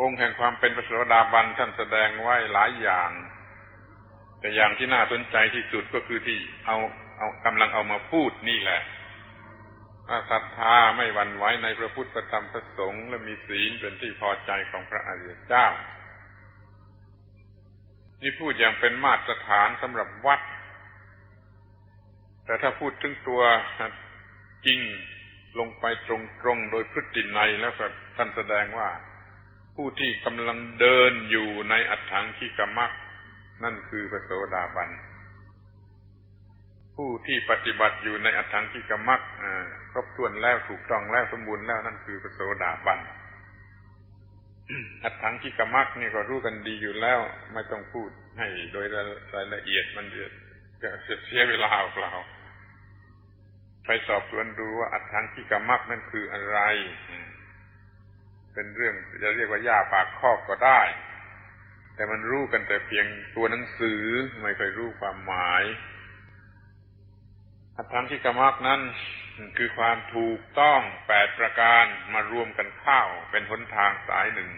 องค์แห่งความเป็นพระโสดาบันท่านแสดงไว้หลายอย่าง แต่อย่างที่น่าสนใจที่สุดก็คือที่เอาเอากำลังเอามาพูดนี่แหละศรัทธาไม่หวั่นไหวในพระพุทธธรรมพระสงฆ์และมีศีลเป็นที่พอใจของพระอริยเจ้า นี่พูดอย่างเป็นมาตรฐานสำหรับวัด แต่ถ้าพูดถึงตัวจริงลงไปตรงๆโดยพฤตินัยแล้วท่านแสดงว่า ผู้ที่กำลังเดินอยู่ในอัฏฐังคิกมักนั่นคือพระโสดาบัน ผู้ที่ปฏิบัติอยู่ในอัฏฐังคิกมักครบถ้วนแล้วถูกต้องแล้วสมบูรณ์แล้วนั่นคือพระโสดาบันอัฏฐังคิกมักนี่ก็รู้กันดีอยู่แล้วไม่ต้องพูดให้โดยรายละเอียดมันจะเสียเวลาเปล่าไปสอบสวนดูว่าอัฏฐังคิกมักนั่นคืออะไร เป็นเรื่องจะเรียกว่าย่าปากคอกก็ได้ แต่มันรู้กันแต่เพียงตัวหนังสือไม่เคยรู้ความหมายอัตถังคิกมักนั้นคือความถูกต้องแปดประการมารวมกันเข้าเป็นหนทางสายหนึ่ง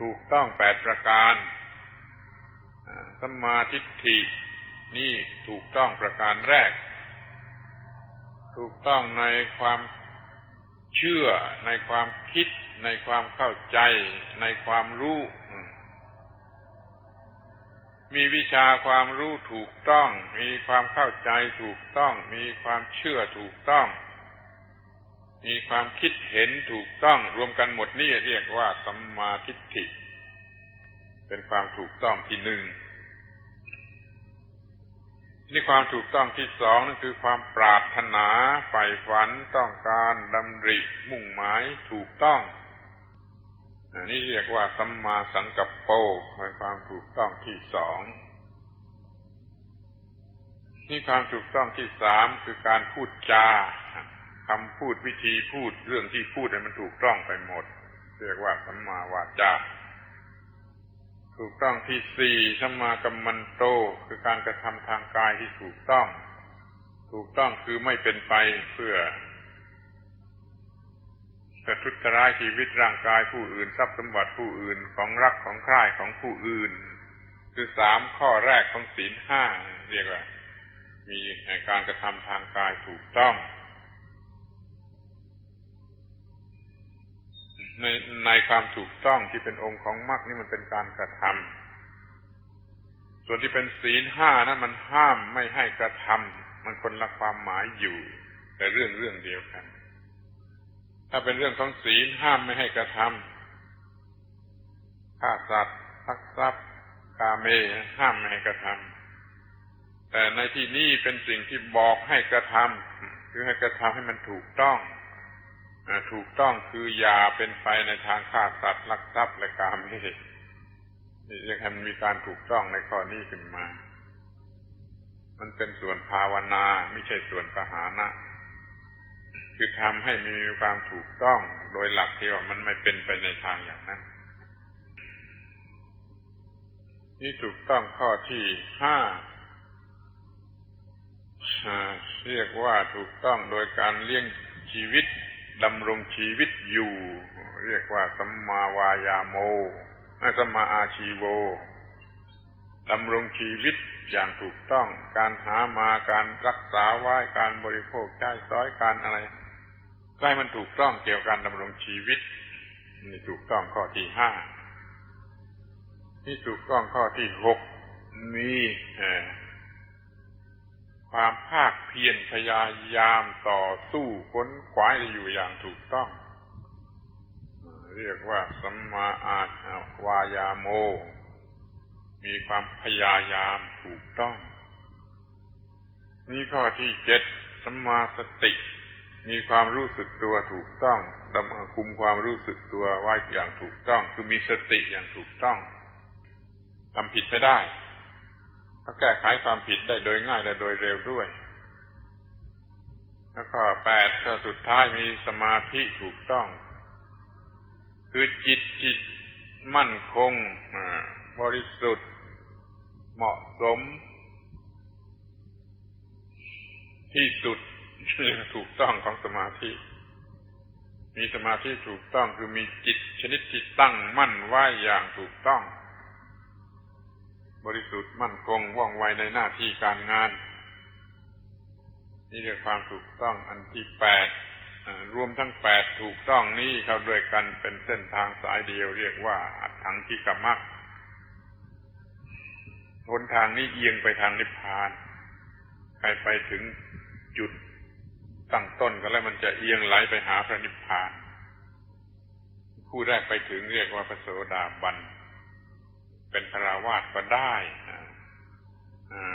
ถูกต้องแปดประการสมาธิฏฐินี่ถูกต้องประการแรก ถูกต้องในความ เชื่อในความคิด ในความเข้าใจ ในความรู้ มีวิชาความรู้ถูกต้อง มีความเข้าใจถูกต้อง มีความเชื่อถูกต้อง มีความคิดเห็นถูกต้อง รวมกันหมดนี่เรียกว่าสัมมาทิฏฐิ เป็นความถูกต้องที่หนึ่ง นี่ความถูกต้องที่สองนั่นคือความปรารถนาใฝ่ฝันต้องการดำริมุ่งหมายถูกต้องนี่เรียกว่าสัมมาสังกัปโปเป็นความถูกต้องที่สองนี่ความถูกต้องที่สามคือการพูดจาคำพูดวิธีพูดเรื่องที่พูดมันถูกต้องไปหมด เรียกว่าสัมมาวาจา ถูกต้องที่สี่สัมมากัมมันโต คือการกระทำทางกายที่ถูกต้อง ถูกต้องคือไม่เป็นไปเพื่อประทุษร้ายชีวิตร่างกายผู้อื่นทรัพย์สมบัติผู้อื่นของรักของใคร่ของผู้อื่น คือสามข้อแรกของศีลห้าเรียกว่า มีการกระทำทางกายถูกต้อง ในในความถูกต้องที่เป็นองค์ของมรรคนี่มันเป็นการกระทำส่วนที่เป็นศีลห้านั้นมันห้ามไม่ให้กระทำมันคนละความหมายอยู่ แต่เรื่องเรื่องเดียวกัน ถ้าเป็นเรื่องของศีลห้ามไม่ให้กระทำฆ่าสัตว์ทักทรัพย์กาเมห้ามไม่ให้กระทำแต่ในที่นี้เป็นสิ่งที่บอกให้กระทำคือให้กระทำให้มันถูกต้อง ถูกต้องคืออย่าเป็นไปในทางฆ่าสัตว์ลักทรัพย์และกาเมนี่ยังให้มันมีการถูกต้องในข้อนี้ขึ้นมา มันเป็นส่วนภาวนาไม่ใช่ส่วนปหานะ คือทำให้มีความถูกต้องโดยหลักที่ว่ามันไม่เป็นไปในทางอย่างนั้น นี่ถูกต้องข้อที่ห้าเรียกว่าถูกต้องโดยการเลี้ยงชีวิต ดำรงชีวิตอยู่ เรียกว่าสัมมาวายาโมสัมมาอาชีโวดำรงชีวิตอย่างถูกต้อง การหามาการรักษาไว้การบริโภคใช้สอยการอะไรใล้มันถูกต้องเกี่ยวกับการดำรงชีวิตนี่ถูกต้องข้อที่ห้านี่ถูกต้องข้อที่หกมี ความภาคเพียรพยายามต่อสู้ค้นขวายอยู่อย่างถูกต้อง เรียกว่าสัมมาอาชวายาโม มีความพยายามถูกต้อง นี่ข้อที่เจ็ดสัมมาสติ มีความรู้สึกตัวถูกต้องดำคุมความรู้สึกตัวไว้อย่างถูกต้อง คือมีสติอย่างถูกต้องทำผิดไม่ได้ ก็แก้ไขความผิดได้โดยง่ายและโดยเร็วด้วย แล้วก็แปดก็สุดท้ายมีสมาธิถูกต้อง คือจิตจิตมั่นคงบริสุทธิ์ เหมาะสม ที่สุดถูกต้องของสมาธิ มีสมาธิถูกต้องคือมีจิตชนิดที่ตั้งมั่นไว้อย่างถูกต้อง บริสุทธิ์มั่นคงว่องไวในหน้าที่การงาน นี่เรียกความถูกต้องอันที่แปดรวมทั้งแปดถูกต้องนี้เข้าด้วยกันเป็นเส้นทางสายเดียวเรียกว่า อัตถังคิกมักหนทางนี้เอียงไปทางนิพพาน ใครไปถึงจุดตั้งต้นก็แล้วมันจะเอียงไหลไปหาพระนิพพาน ผู้แรกไปถึงเรียกว่าพระโสดาบัน เป็นพระวาสก็ได้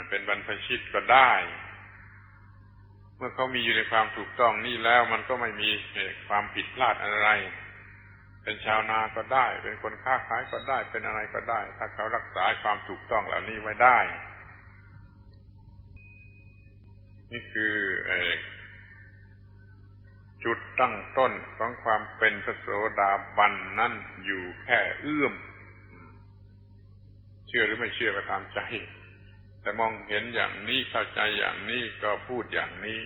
เป็นบรรพชิตก็ได้ เมื่อเขามีอยู่ในความถูกต้องนี่แล้วมันก็ไม่มีความผิดพลาดอะไร เป็นชาวนาก็ได้ เป็นคนค้าขายก็ได้ เป็นอะไรก็ได้ ถ้าเขารักษาความถูกต้องเหล่านี้ไว้ได้ นี่คือจุดตั้งต้นของความเป็นพระโสดาบันนั่นอยู่แค่เอื้อม ชื่อหรือไม่เชื่อก็ตามใจ แต่มองเห็นอย่างนี้เข้าใจอย่างนี้ก็พูดอย่างนี้